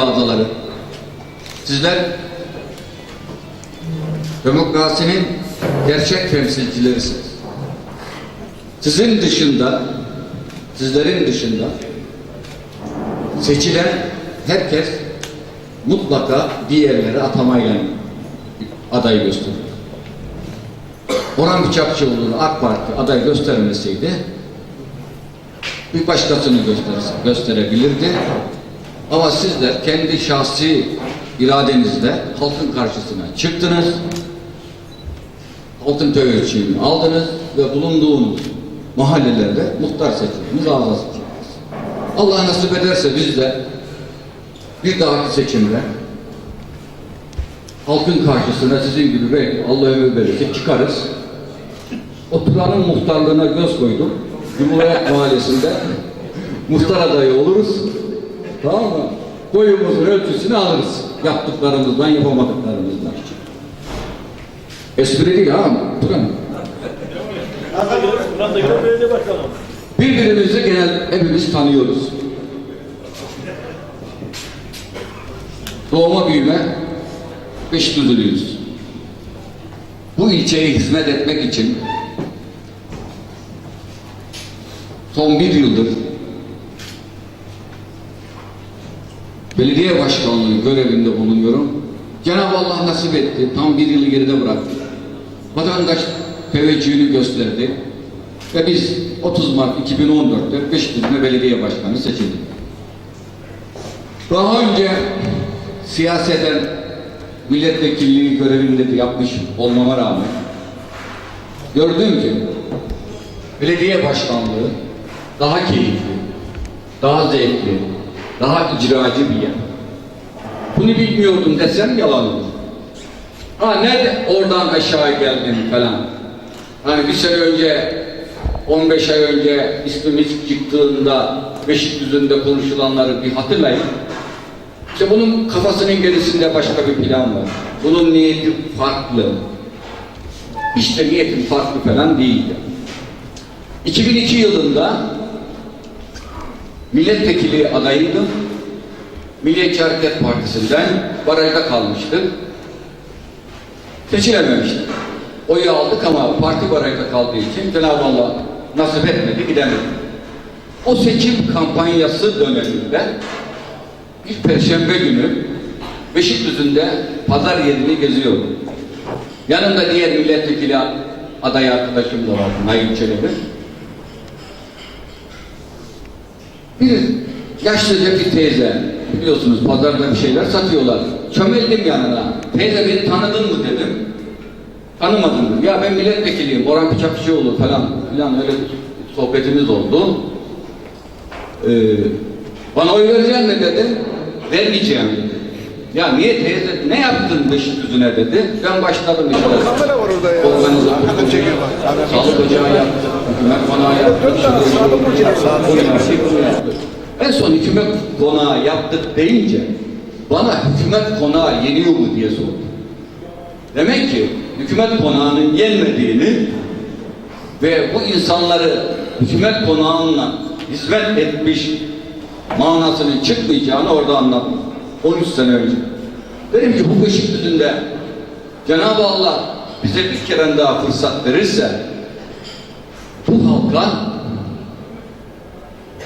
değerli ağzaları, sizler demokrasinin gerçek temsilcilerisiniz. Sizin dışında, sizlerin dışında seçilen herkes mutlaka diğerleri atamayla aday gösteriyor. Orhan Bıçakçıoğlu'nu AK Parti aday göstermeseydi bir başkasını gösterse, gösterebilirdi. Ama sizler kendi şahsi iradenizle halkın karşısına çıktınız. Halkın teveccühünü aldınız ve bulunduğunuz mahallelerde muhtar seçildiniz, ağza seçildiniz. Allah nasip ederse biz de bir dahaki seçimde halkın karşısına sizin gibi belki Allah ömür verirse çıkarız. Oturanın muhtarlığına göz koydum. Cumhuriyet Mahallesi'nde muhtar adayı oluruz. Tamam mı? Boyumuzun ölçüsünü alırız. Yaptıklarımızdan, yapamadıklarımızdan. Espri değil belediye başkanı. Birbirimizi genel hepimiz tanıyoruz. Doğma büyüme Beşikdüzülüyüz. Bu ilçeye hizmet etmek için son bir yıldır belediye başkanlığı görevinde bulunuyorum. Cenab-ı Allah nasip etti. Tam bir yılı geride bıraktı. Vatandaş teveccühünü gösterdi. Ve biz 30 Mart 2014'te Beşiktaş'ın belediye başkanı seçildik. Daha önce siyaseten milletvekilliği görevinde de yapmış olmama rağmen gördüm ki belediye başkanlığı daha keyifli, daha zevkli, daha icracı bir yer. Bunu bilmiyordum desem yalan olur. Ha nerede oradan aşağı geldin falan. Hani bir sene önce 15 ay önce ismimiz çıktığında Beşikdüzü'nde konuşulanları bir hatırlayın. İşte bunun kafasının gerisinde başka bir plan var. Bunun niyeti farklı. İşte niyetim farklı falan değildi. 2002 yılında milletvekili adayıydım. Milliyetçi Hareket Partisi'nden barajda kalmıştık. Seçilememiştik. Oyu aldık ama parti barajda kaldığı için Cenab-ı Allah nasip etmedi, gidemedik. O seçim kampanyası döneminde bir perşembe günü Beşikdüzü'nde pazar yerini geziyordum. Yanımda diğer milletvekili aday arkadaşım da vardı, Nail Çelebi. Bir yaşlıca bir teyze, biliyorsunuz pazarda bir şeyler satıyorlar. Çömeldim yanına. Teyze beni tanıdın mı dedim. Tanımadım dedim. Ya ben milletvekiliyim, Orhan Bıçakçıoğlu falan filan öyle sohbetimiz oldu. Ee, bana oy vereceksin mi dedi. Vermeyeceğim dedi. Ya niye teyze, ne yaptın Beşikdüzü'ne dedi. Ben başladım işte. Kamera var orada ya. Organizasyon. Sağlık ocağı yaptık. En son hükümet konağı yaptık deyince bana hükümet konağı yeniyor mu diye sordu. Demek ki hükümet konağının yenmediğini ve bu insanları hükümet konağına hizmet etmiş manasının çıkmayacağını orada anlattım. 13 sene önce. Dedim ki bu Beşikdüzü'nde Cenab-ı Allah bize bir kere daha fırsat verirse halka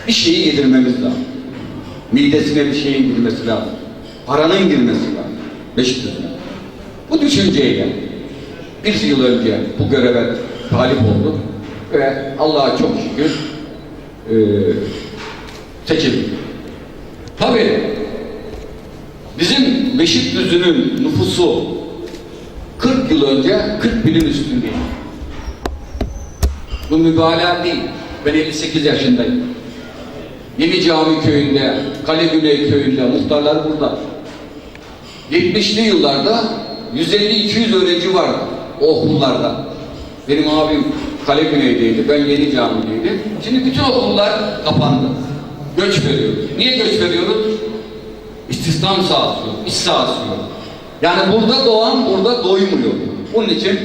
bir şeyi yedirmemiz lazım. Midesine bir şeyin girmesi lazım. Paranın girmesi lazım. Beşikdüzü'ne. Bu düşünceye geldi. Bir yıl önce bu göreve talip olduk ve Allah'a çok şükür e, seçildik. Tabii bizim Beşikdüzü'nün nüfusu 40 yıl önce 40 binin üstündeydi. Bu mübalağa değil. Ben 58 yaşındayım. Yeni Cami köyünde, Kale Güney köyünde, muhtarlar burada. 70'li yıllarda 150-200 öğrenci vardı o okullarda. Benim abim Kale Güney'deydi, ben Yeni Cami'deydim. Şimdi bütün okullar kapandı. Göç veriyoruz. Niye göç veriyoruz? İstihdam sağlıyor, iş sağlıyor. Yani burada doğan burada doymuyor. Bunun için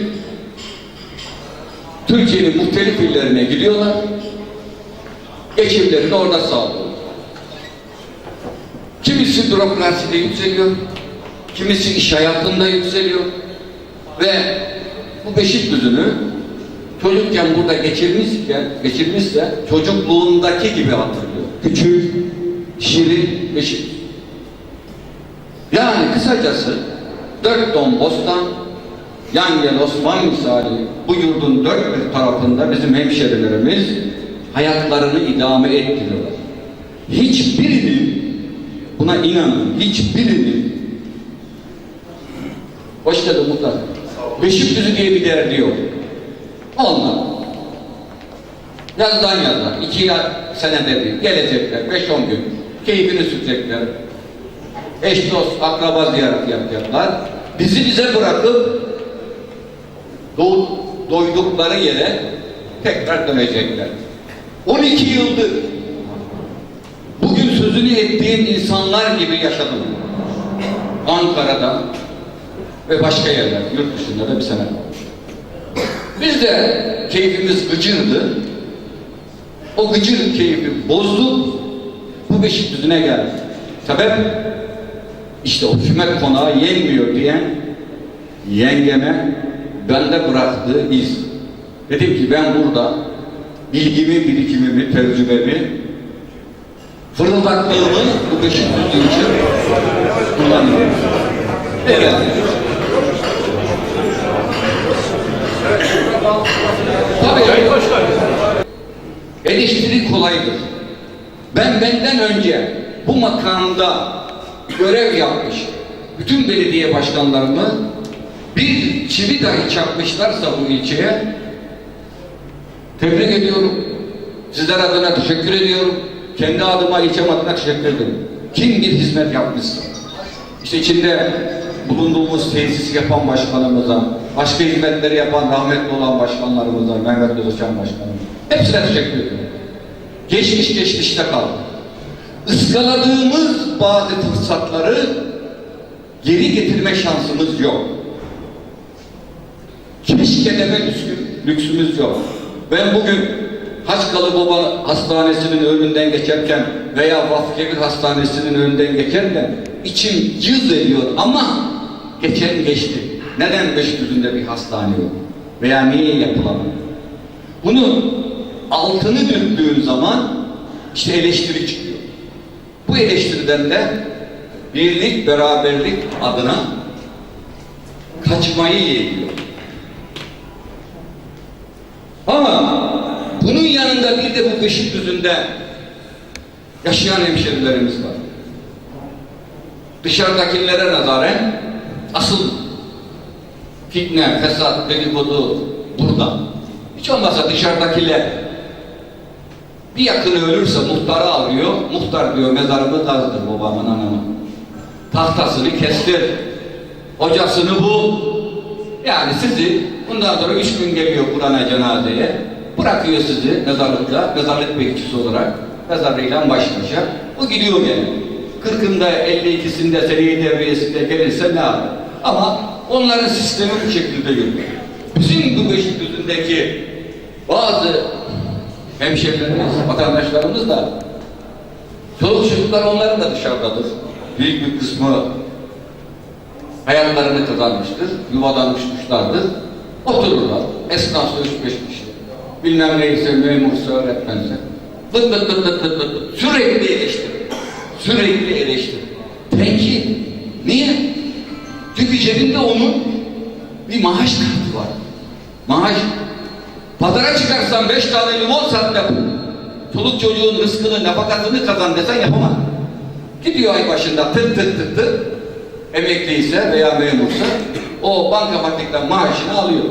Türkiye'nin muhtelif illerine gidiyorlar. Geçimlerini orada sağlıyor. Kimisi bürokraside yükseliyor, kimisi iş hayatında yükseliyor ve bu Beşikdüzü'nü çocukken burada geçirmişken, geçirmişse çocukluğundaki gibi hatırlıyor. Küçük, şirin Beşik. Yani kısacası dört ton bostan, yan gel Osman misali bu yurdun dört bir tarafında bizim hemşerilerimiz hayatlarını idame ettiriyorlar. Hiçbirinin buna inanın, hiçbirinin hoş geldin muhtar. Beşikdüzü diye bir derdi yok. Onlar. Yazdan yazdan, iki ya senede bir gelecekler, beş on gün, keyfini sürecekler. Eş dost, akraba ziyareti yapacaklar. Bizi bize bırakıp doydukları yere tekrar dönecekler. 12 yıldır bugün sözünü ettiğim insanlar gibi yaşadım. Ankara'da ve başka yerler, yurt dışında da bir sene. Biz de keyfimiz gıcırdı. O gıcır keyfi bozdu. Bu Beşikdüzü'ne geldi. Sebep işte o füme konağı yenmiyor diyen yengeme bende bıraktığı iz. Dedim ki ben burada bilgimi, birikimimi, tecrübemi, fırıldaklığımı bu Beşikdüzü için kullanıyorum. Evet. Tabii. Eleştiri kolaydır. Ben benden önce bu makamda görev yapmış bütün belediye başkanlarımı bir çivi dahi çakmışlarsa bu ilçeye tebrik ediyorum. Sizler adına teşekkür ediyorum. Kendi adıma ilçem adına teşekkür ederim. Kim bir hizmet yapmışsa. İşte içinde bulunduğumuz tesisi yapan başkanımıza, başka hizmetleri yapan rahmetli olan başkanlarımıza, Mehmet Özcan başkanım. Hepsine teşekkür ediyorum. Geçmiş geçmişte kaldı. Iskaladığımız bazı fırsatları geri getirme şansımız yok. Keşke deme lüksü- lüksümüz yok. Ben bugün Haçkalı Baba Hastanesi'nin önünden geçerken veya Vafkebir Hastanesi'nin önünden geçerken içim cız ediyor ama geçen geçti. Neden Beşikdüzü'nde bir hastane yok? Veya niye yapılamıyor? Bunu altını döktüğün zaman işte eleştiri çıkıyor. Bu eleştiriden de birlik, beraberlik adına kaçmayı yeğliyor. Ama bunun yanında bir de bu Beşikdüzü'nde yaşayan hemşerilerimiz var. Dışarıdakilere nazaren asıl fitne, fesat, dedikodu burada. Hiç olmazsa dışarıdakiler bir yakını ölürse muhtarı arıyor. Muhtar diyor mezarımı kazdır babamın anamın. Tahtasını kestir. Hocasını bul. Yani sizi bundan sonra üç gün geliyor Kur'an'a cenazeye. Bırakıyor sizi mezarlıkta, mezarlık bekçisi olarak mezarlığıyla baş başa. O gidiyor yani. Kırkında, 52'sinde, seri devriyesinde gelirse ne yapar? Ama onların sistemi bu şekilde yürüyor. Bizim bu Beşikdüzü'ndeki bazı hemşerilerimiz, vatandaşlarımız da çoluk çocuklar onların da dışarıdadır. Büyük bir kısmı hayatlarını kazanmıştır, yuvadan uçmuşlardır. Otururlar, esnafsa üç beş kişi. Bilmem neyse, memursa, öğretmense. Dıt dıt dıt dıt dıt dıt. Sürekli eleştir. Sürekli eleştir. Peki, niye? Çünkü cebinde onun bir maaş kartı var. Maaş. Pazara çıkarsan beş tane limon sat da çoluk çocuğun rızkını, nefakatını kazan desen yapamaz. Gidiyor ay başında tırt tırt tırt tırt. Emekliyse veya memursa o bankamatikten maaşını alıyor.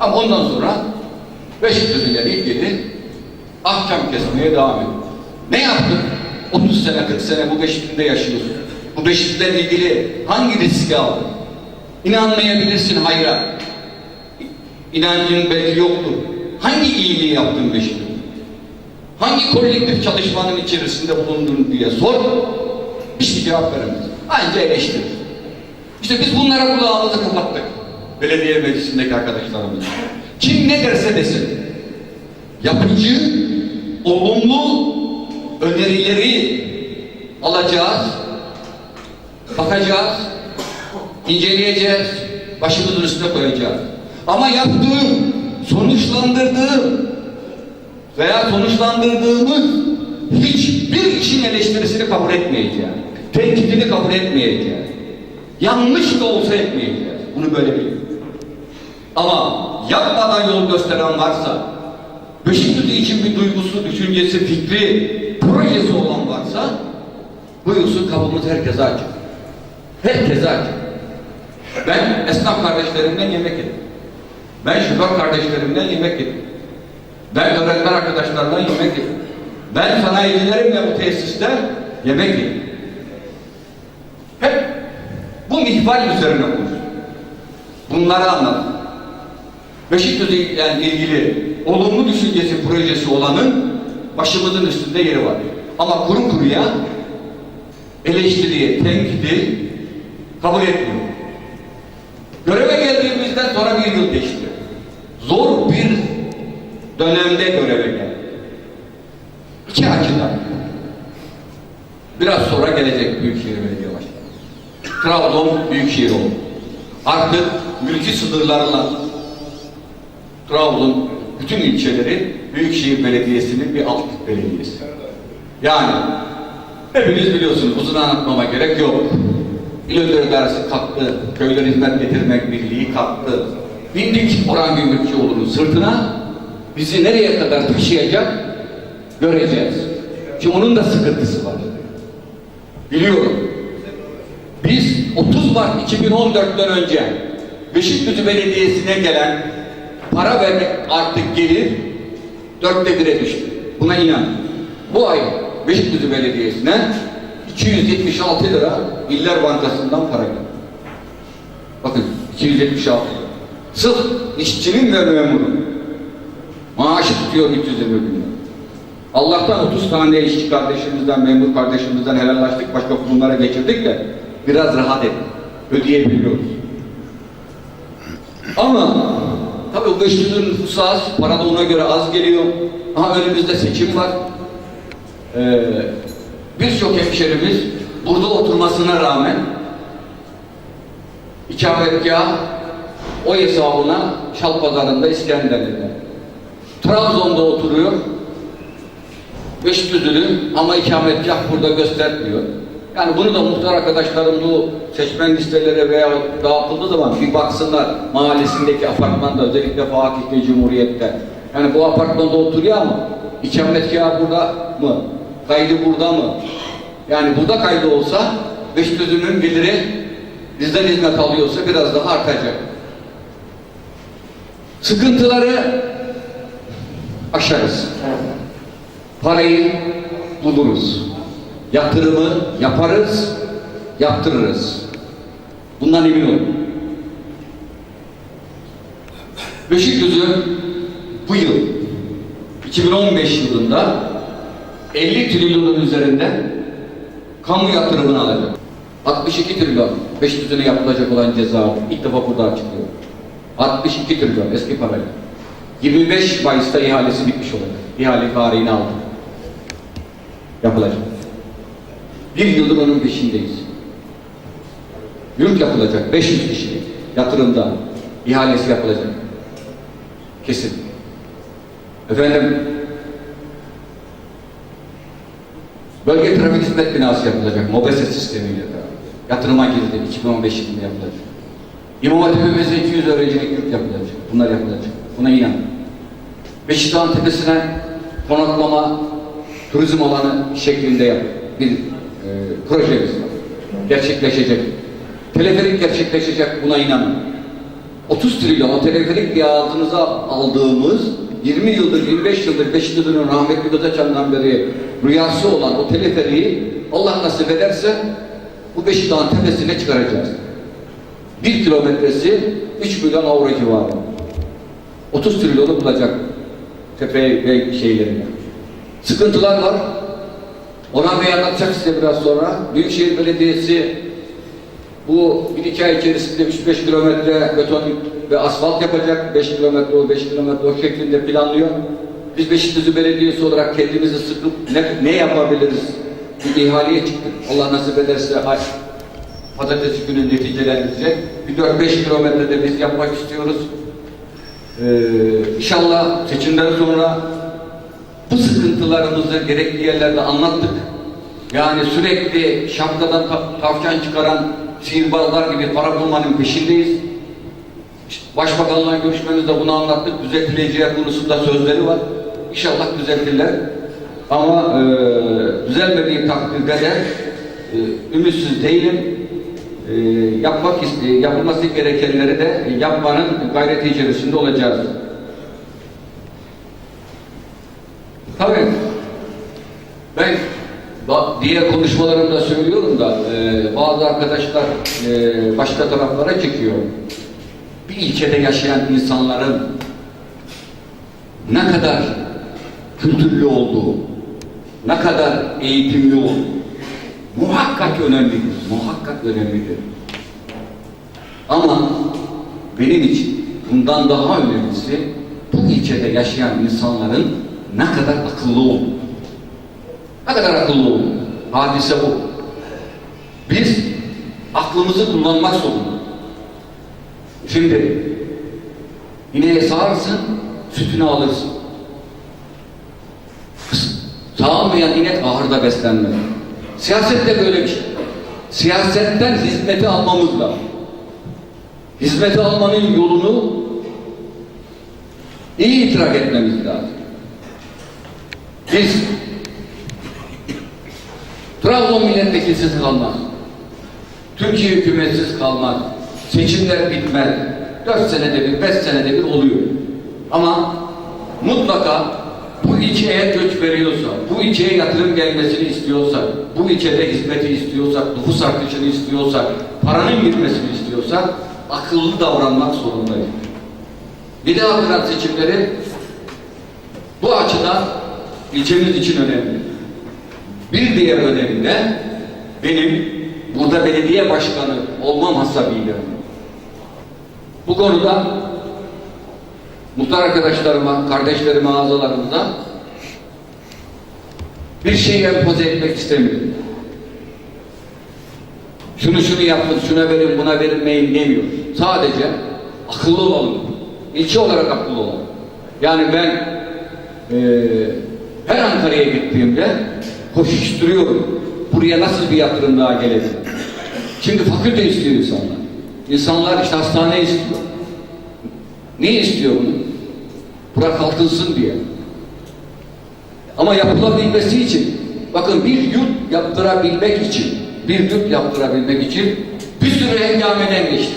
Ama ondan sonra Beşiktaş'la ilgili ahkam kesmeye devam ediyor. Ne yaptın? 30 sene, 40 sene bu Beşiktaş'ta yaşıyorsun. Bu Beşiktaş'la ilgili hangi riski aldın? İnanmayabilirsin hayra. İnancın belki yoktur. Hangi iyiliği yaptın Beşiktaş'ta? Hangi kolektif çalışmanın içerisinde bulundun diye sor. Hiçbir cevap veremez. Anca eleştirir. İşte biz bunlara kulağımızı kapattık. Belediye meclisindeki arkadaşlarımız. Kim ne derse desin. Yapıcı, olumlu önerileri alacağız, bakacağız, inceleyeceğiz, başımızın üstüne koyacağız. Ama yaptığım, sonuçlandırdığım veya sonuçlandırdığımız hiçbir işin eleştirisini kabul etmeyeceğiz. Tenkidini kabul etmeyeceğiz. Yanlış da olsa etmeyeceğiz. Bunu böyle bilin. Ama yapmadan yol gösteren varsa, Beşiktaş için bir duygusu, düşüncesi, fikri, projesi olan varsa buyursun kapımız herkese açık. Herkese açık. Ben esnaf kardeşlerimden yemek yedim. Ben şoför kardeşlerimden yemek yedim. Ben öğretmen arkadaşlarımdan yemek yedim. Ben sanayicilerimle bu tesiste yemek yedim. Hep bu mihval üzerine konuştum. Bunları anladım. Beşiktaş'la yani ilgili olumlu düşüncesi, projesi olanın başımızın üstünde yeri var. Ama kuru kuruya eleştiriyi, tenkidi kabul etmiyor. Göreve geldiğimizden sonra bir yıl geçti. Zor bir dönemde göreve geldi. İki açıdan. Biraz sonra gelecek Büyükşehir Belediye Başkanı. Trabzon Büyükşehir oldu. Artık mülki sınırlarla Trabzon bütün ilçeleri Büyükşehir Belediyesi'nin bir alt belediyesi. Yani hepiniz biliyorsunuz uzun anlatmama gerek yok. İl Önder Dersi kalktı, köyler hizmet getirmek birliği kalktı. Bindik Orhan Gümrükçüoğlu'nun sırtına, bizi nereye kadar taşıyacak göreceğiz. Çünkü onun da sıkıntısı var. Biliyorum. Biz 30 Mart 2014'ten önce Beşiktaş Belediyesi'ne gelen para vermek artık gelir dörtte bire düştü. Buna inan. Bu ay Beşiktaş Belediyesi'ne 276 lira İller Bankası'ndan para geldi. Bakın 276 lira. Sırf işçinin ve memurun. Maaşı tutuyor 320 bin lira. Allah'tan 30 tane işçi kardeşimizden, memur kardeşimizden helallaştık, başka kurumlara geçirdik de biraz rahat ettik. Ödeyebiliyoruz. Ama tabii o 500 nüfusu az, para da ona göre az geliyor. Ama önümüzde seçim var. Ee, Birçok hemşerimiz burada oturmasına rağmen ikametgah o hesabına Şalpazarı'nda İskenderli'de. Trabzon'da oturuyor. Beşiktaş'lı ama ikametgah burada göstermiyor. Yani bunu da muhtar arkadaşlarım bu seçmen listeleri veya dağıtıldığı zaman bir baksınlar mahallesindeki apartmanda özellikle Fatih'te Cumhuriyet'te. Yani bu apartmanda oturuyor ama ikametgahı burada mı? Kaydı burada mı? Yani burada kaydı olsa Beşiktaş'ın geliri bizden hizmet alıyorsa biraz daha artacak. Sıkıntıları aşarız. Parayı buluruz. Yatırımı yaparız, yaptırırız. Bundan emin olun. Beşiktaş'ı bu yıl 2015 yılında 50 trilyonun üzerinde kamu yatırımını alacak. 62 trilyon Beşiktaş'a yapılacak olan ceza ilk defa burada açıklıyor. 62 trilyon eski parayla. 25 Mayıs'ta ihalesi bitmiş olacak. İhale tarihini aldı. Yapılacak. Bir yıldır onun peşindeyiz. Yurt yapılacak 500 kişi yatırımda ihalesi yapılacak. Kesin. Efendim Bölge trafik hizmet binası yapılacak. MOBESE sistemiyle beraber. Yatırıma girdi. 2015 yılında yapılacak. İmam Hatip'imizde 200 öğrencilik yurt yapılacak. Bunlar yapılacak. Buna inan. Beşiktaş'ın tepesine konaklama, turizm alanı şeklinde yap. Bir projemiz var. Gerçekleşecek. Teleferik gerçekleşecek buna inanın. 30 trilyon o teleferik diye ağzımıza aldığımız 20 yıldır, 25 yıldır, 5 yıldır rahmetli Gözeçan'dan beri rüyası olan o teleferiği Allah nasip ederse bu Beşiktaş'ın tepesine çıkaracağız. Bir kilometresi 3 milyon avro civarı. 30 trilyonu bulacak tepe ve şeylerine. Sıkıntılar var. Orhan Bey anlatacak size biraz sonra. Büyükşehir Belediyesi bu bir iki ay içerisinde 3-5 kilometre beton ve asfalt yapacak. 5 kilometre o 5 kilometre o şeklinde planlıyor. Biz Beşiktaş Belediyesi olarak kendimizi sıkıp ne, ne yapabiliriz? Bir ihaleye çıktık. Allah nasip ederse ay, pazartesi günü neticelenecek. Bir 4-5 kilometrede biz yapmak istiyoruz. Ee, inşallah seçimden sonra bu sıkıntılarımızı gerekli yerlerde anlattık. Yani sürekli şapkadan ta- tavşan çıkaran sihirbazlar gibi para bulmanın peşindeyiz. Başbakanla görüşmemizde bunu anlattık. Düzeltileceği konusunda sözleri var. İnşallah düzeltirler. Ama e, düzelmediği takdirde de e, ümitsiz değilim. E, yapmak iste- yapılması gerekenleri de yapmanın gayreti içerisinde olacağız. Tabii ben diğer konuşmalarımda söylüyorum da e, bazı arkadaşlar e, başka taraflara çekiyor. Bir ilçede yaşayan insanların ne kadar kültürlü olduğu, ne kadar eğitimli olduğu muhakkak önemlidir. Muhakkak önemlidir. Ama benim için bundan daha önemlisi bu ilçede yaşayan insanların ne kadar akıllı olduğu. Ne kadar akıllı olduğu. Hadise bu. Biz aklımızı kullanmak zorundayız. Şimdi ineğe sağarsın, sütünü alırsın. Sağmayan inek ahırda beslenmez. Siyaset de böyle bir şey. Siyasetten hizmeti almamız lazım. Hizmeti almanın yolunu iyi idrak etmemiz lazım. Biz Trabzon milletvekilsiz kalmaz. Türkiye hükümetsiz kalmaz. Seçimler bitmez. Dört senede bir, beş senede bir oluyor. Ama mutlaka bu ilçeye göç veriyorsa, bu ilçeye yatırım gelmesini istiyorsak, bu ilçede hizmeti istiyorsak, nüfus artışını istiyorsak, paranın girmesini istiyorsak, akıllı davranmak zorundayız. Bir daha bırak seçimleri bu açıdan ilçemiz için önemli. Bir diğer önemi de benim burada belediye başkanı olmam hasabıyla bu konuda muhtar arkadaşlarıma, kardeşlerime, ağzalarımıza bir şey empoze etmek istemiyorum. Şunu şunu yapın, şuna verin, buna verilmeyin demiyor. Sadece akıllı olalım. İlçe olarak akıllı olalım. Yani ben eee her Ankara'ya gittiğimde koşuşturuyorum. Buraya nasıl bir yatırım daha gelecek? Şimdi fakülte istiyor insanlar. İnsanlar işte hastane istiyor. Niye istiyor bunu? Bura kalkınsın diye. Ama yapılabilmesi için, bakın bir yurt yaptırabilmek için, bir yurt yaptırabilmek için bir sürü hengameden geçti.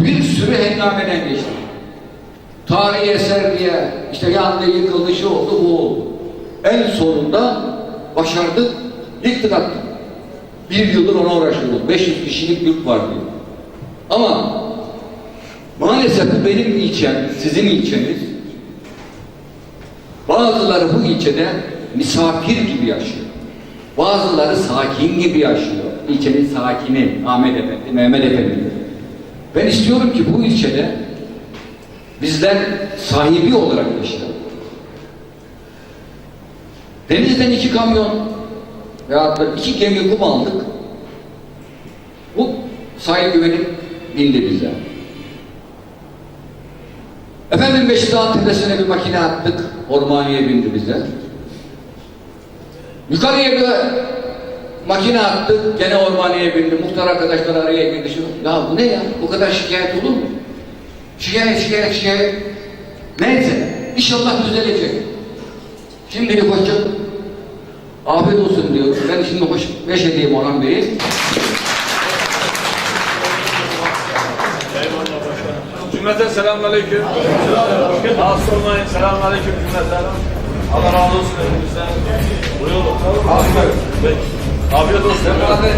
Bir sürü hengameden geçti. Tarihi eser diye, işte yandı, yıkıldı, şu oldu, bu oldu. En sonunda başardık, yıktık attık. Bir yıldır ona uğraşıyoruz. 500 kişilik yurt var diyor. Ama maalesef benim ilçem, sizin ilçeniz. Bazıları bu ilçede misafir gibi yaşıyor. Bazıları sakin gibi yaşıyor. İlçenin sakini Ahmet Efendi, Mehmet Efendi. Ben istiyorum ki bu ilçede bizler sahibi olarak yaşayalım. Denizden iki kamyon veyahut da iki gemi kum aldık. Bu sahil güvenip bindi bize. Efendim Beşiktaş tepesine bir makine attık. Ormaniye bindi bize. Yukarıya bir makine attık. Gene ormaniye bindi. Muhtar arkadaşlar araya girdi. Şu, ya bu ne ya? Bu kadar şikayet olur mu? Şikayet, şikayet, şikayet. Neyse, inşallah düzelecek. Şimdilik hoşça afiyet olsun diyor. Ben şimdi hoş beş edeyim Orhan Bey'i. Cümleten selamünaleyküm. Rahatsız olmayın. Selamünaleyküm cümleten. Allah razı olsun. Buyurun. Afiyet olsun. Beraber